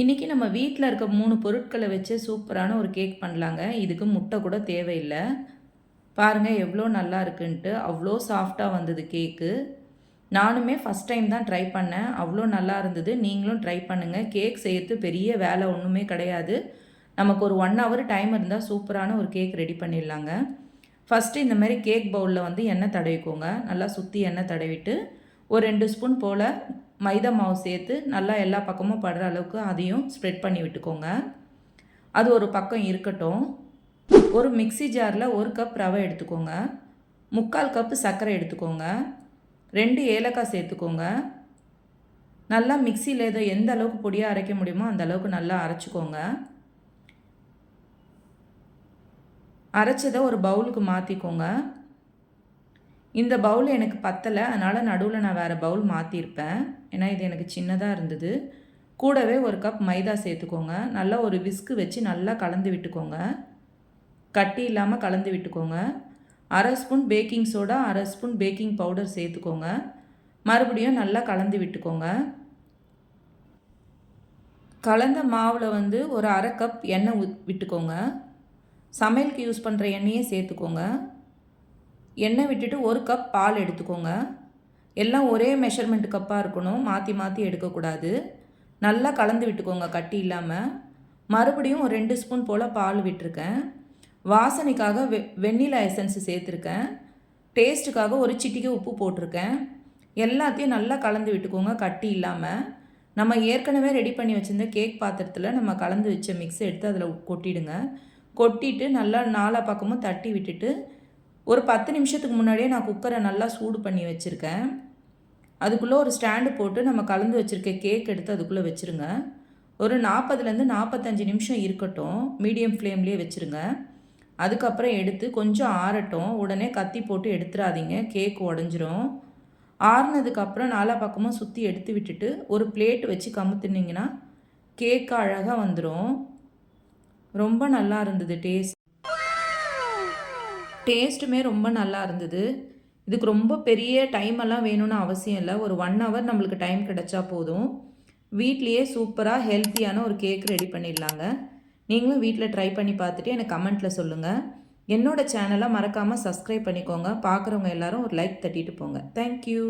இன்றைக்கி நம்ம வீட்டில் இருக்க மூணு பொருட்களை வச்சு சூப்பரான ஒரு கேக் பண்ணலாங்க. இதுக்கு முட்டை கூட தேவையில்லை. பாருங்கள் எவ்வளோ நல்லா இருக்குன்ட்டு. அவ்வளோ சாஃப்டாக வந்தது கேக்கு. நானுமே ஃபஸ்ட் டைம் தான் ட்ரை பண்ணேன். அவ்வளோ நல்லா இருந்தது. நீங்களும் ட்ரை பண்ணுங்கள் கேக் செய்யறது பெரிய வேலை ஒன்றுமே கிடையாது. நமக்கு ஒரு ஒன் ஹவர் டைம் இருந்தால் சூப்பரான ஒரு கேக் ரெடி பண்ணிடலாங்க. ஃபஸ்ட்டு இந்த மாதிரி கேக் பவுலில் வந்து எண்ணெய் தடவிக்கோங்க. நல்லா சுற்றி எண்ணெய் தடவிட்டு ஒரு ரெண்டு ஸ்பூன் போல் மைதா மாவு சேர்த்து நல்லா எல்லா பக்கமும் படுற அளவுக்கு அதையும் ஸ்ப்ரெட் பண்ணி விட்டுக்கோங்க. அது ஒரு பக்கம் இருக்கட்டும். ஒரு மிக்சி ஜாரில் ஒரு கப் ரவை எடுத்துக்கோங்க. முக்கால் கப்பு சர்க்கரை எடுத்துக்கோங்க. ரெண்டு ஏலக்காய் சேர்த்துக்கோங்க. நல்லா மிக்சியில் ஏதோ எந்த அளவுக்கு பொடியாக அரைக்க முடியுமோ அந்த அளவுக்கு நல்லா அரைச்சிக்கோங்க. அரைச்சதை ஒரு பவுலுக்கு மாற்றிக்கோங்க இந்த பவுல் எனக்கு பத்தலை அதனால் நடுவில் நான் வேறு பவுல் மாற்றிருப்பேன் ஏன்னா இது எனக்கு சின்னதாக இருந்தது. கூடவே ஒரு கப் மைதா சேர்த்துக்கோங்க. நல்லா ஒரு விஸ்கு வச்சு நல்லா கலந்து விட்டுக்கோங்க. கட்டி இல்லாமல் கலந்து விட்டுக்கோங்க. அரை ஸ்பூன் பேக்கிங் சோடா அரை ஸ்பூன் பேக்கிங் பவுடர் சேர்த்துக்கோங்க. மறுபடியும் நல்லா கலந்து விட்டுக்கோங்க. கலந்த மாவில் வந்து ஒரு அரை கப் எண்ணெய் விட்டுக்கோங்க. சமையலுக்கு யூஸ் பண்ணுற எண்ணெயே சேர்த்துக்கோங்க. எண்ணெய் விட்டுட்டு ஒரு கப் பால் எடுத்துக்கோங்க. எல்லாம் ஒரே மெஷர்மெண்ட் கப்பாக இருக்கணும். மாற்றி மாற்றி எடுக்கக்கூடாது. நல்லா கலந்து விட்டுக்கோங்க கட்டி இல்லாமல் மறுபடியும் ஒரு ரெண்டு ஸ்பூன் போல் பால் விட்டுருக்கேன். வாசனைக்காக வெ வெண்ணிலா எசன்ஸ் சேர்த்துருக்கேன். டேஸ்ட்டுக்காக ஒரு சிட்டிக்கை உப்பு போட்டிருக்கேன். எல்லாத்தையும் நல்லா கலந்து விட்டுக்கோங்க கட்டி இல்லாமல் நம்ம ஏற்கனவே ரெடி பண்ணி வச்சுருந்த கேக் பாத்திரத்தில் நம்ம கலந்து வச்ச மிக்ஸ் எடுத்து அதில் கொட்டிடுங்க. கொட்டிட்டு நல்லா நாலா பக்கமும் தட்டி விட்டுட்டு ஒரு பத்து நிமிஷத்துக்கு முன்னாடியே நான் குக்கரை நல்லா சூடு பண்ணி வச்சுருக்கேன். அதுக்குள்ளே ஒரு ஸ்டாண்டு போட்டு நம்ம கலந்து வச்சுருக்க கேக் எடுத்து அதுக்குள்ளே வச்சுருங்க. ஒரு நாற்பதுலேருந்து நாற்பத்தஞ்சு நிமிஷம் இருக்கட்டும். மீடியம் ஃப்ளேம்லேயே வச்சுருங்க. அதுக்கப்புறம் எடுத்து கொஞ்சம் ஆறட்டும். உடனே கத்தி போட்டு எடுத்துடாதீங்க கேக் உடஞ்சிரும். ஆறுனதுக்கப்புறம் நாலா பக்கமும் சுற்றி எடுத்து விட்டுட்டு ஒரு பிளேட் வச்சு கமுத்துனிங்கன்னா கேக்கு அழகாக வந்துடும் ரொம்ப நல்லா இருந்தது டேஸ்ட். டேஸ்ட்டுமே ரொம்ப நல்லா இருந்தது. இதுக்கு ரொம்ப பெரிய டைம் எல்லாம் வேணும்னு அவசியம் இல்லை. ஒரு ஒன் ஹவர் நம்மளுக்கு டைம் கிடைச்சா போதும். வீட்லேயே சூப்பராக ஹெல்த்தியான ஒரு கேக் ரெடி பண்ணிடலாங்க. நீங்களும் வீட்டில் ட்ரை பண்ணி பார்த்துட்டு எனக்கு கமெண்ட்டில் சொல்லுங்கள் என்னோடய சேனலை மறக்காமல் சப்ஸ்கிரைப் பண்ணிக்கோங்க. பார்க்குறவங்க எல்லோரும் ஒரு லைக் தட்டிட்டு போங்க. தேங்க்யூ